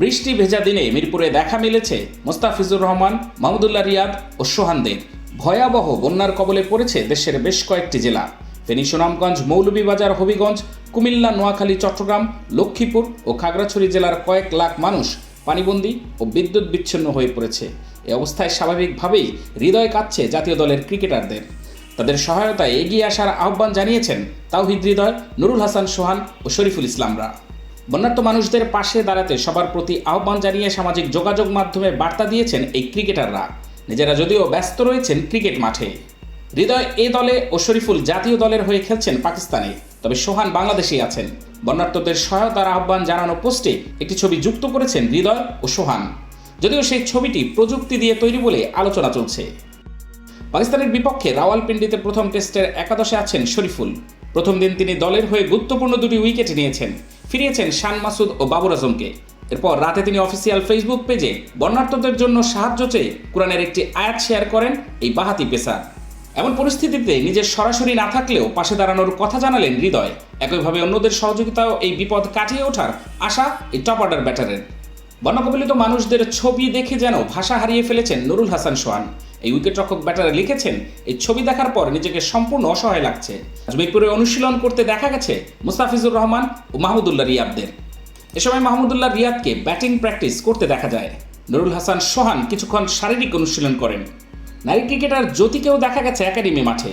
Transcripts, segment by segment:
বৃষ্টি ভেজা দিনে মিরপুরে দেখা মিলেছে মোস্তাফিজুর রহমান, মাহমুদুল্লাহ রিয়াদ ও সোহানদের ভয়াবহ বন্যার কবলে পড়েছে দেশের বেশ কয়েকটি জেলা। ফেনী, সুনামগঞ্জ, মৌলভীবাজার, হবিগঞ্জ, কুমিল্লা, নোয়াখালী, চট্টগ্রাম, লক্ষ্মীপুর ও খাগড়াছড়ি জেলার কয়েক লাখ মানুষ পানিবন্দী ও বিদ্যুৎ বিচ্ছিন্ন হয়ে পড়েছে। এ অবস্থায় স্বাভাবিকভাবেই হৃদয় কাঁদছে জাতীয় দলের ক্রিকেটারদের। তাদের সহায়তায় এগিয়ে আসার আহ্বান জানিয়েছেন তাওহিদ হৃদয়, নুরুল হাসান সোহান ও শরীফুল ইসলামরা। বন্যার্ত মানুষদের পাশে দাঁড়াতে সবার প্রতি আহ্বান জানিয়ে সামাজিক যোগাযোগ মাধ্যমে বার্তা দিয়েছেন এই ক্রিকেটাররা। নিজেরা যদিও ব্যস্ত রয়েছেন ক্রিকেট মাঠে। হৃদয় এ দলে ও শরীফুল জাতীয় দলের হয়ে খেলছেন পাকিস্তানে। তবে সোহান বাংলাদেশেই আছেন। বন্যার্তদের সহায়তার আহ্বান জানানো পোস্টে একটি ছবি যুক্ত করেছেন হৃদয় ও সোহান। যদিও সেই ছবিটি প্রযুক্তি দিয়ে তৈরি বলে আলোচনা চলছে। পাকিস্তানের বিপক্ষে রাওয়ালপিন্ডিতে প্রথম টেস্টের একাদশে আছেন শরীফুল। প্রথম দিন তিনি দলের হয়ে গুরুত্বপূর্ণ দুটি উইকেট নিয়েছেন। ফিরিয়েছেন শান মাসুদ ও বাবর আজমকে। এরপর রাতে তিনি অফিসিয়াল ফেসবুক পেজে বন্যার্থদের জন্য সাহায্য চেয়ে কোরআনের একটি আয়াত শেয়ার করেন এই বাহাতি পেসার। এমন পরিস্থিতিতে নিজের সরাসরি না থাকলেও পাশে দাঁড়ানোর কথা জানালেন হৃদয়। একইভাবে অন্যদের সহযোগিতাও এই বিপদ কাটিয়ে ওঠার আশা এই টপ অর্ডার ব্যাটারের। বন্যাকবলিত মানুষদের ছবি দেখে যেন ভাষা হারিয়ে ফেলেছেন নুরুল হাসান সোহান। এই উইকেটরক্ষক ব্যাটারে লিখেছেন, এই ছবি দেখার পর নিজেকে সম্পূর্ণ অসহায় লাগছে। আজ মিরপুরে অনুশীলন করতে দেখা গেছে মুস্তাফিজুর রহমান ও মাহমুদুল্লাহ রিয়াদদের। এ সময় মাহমুদুল্লাহ রিয়াদকে ব্যাটিং প্র্যাকটিস করতে দেখা যায়। নুরুল হাসান সোহান কিছুক্ষণ শারীরিক অনুশীলন করেন। নারী ক্রিকেটার জ্যোতিকেও দেখা গেছে একাডেমি মাঠে।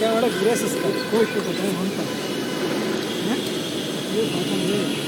क्या बड़ा गिरा सिस्टम कोई तो बताए हम तो हैं ये बात है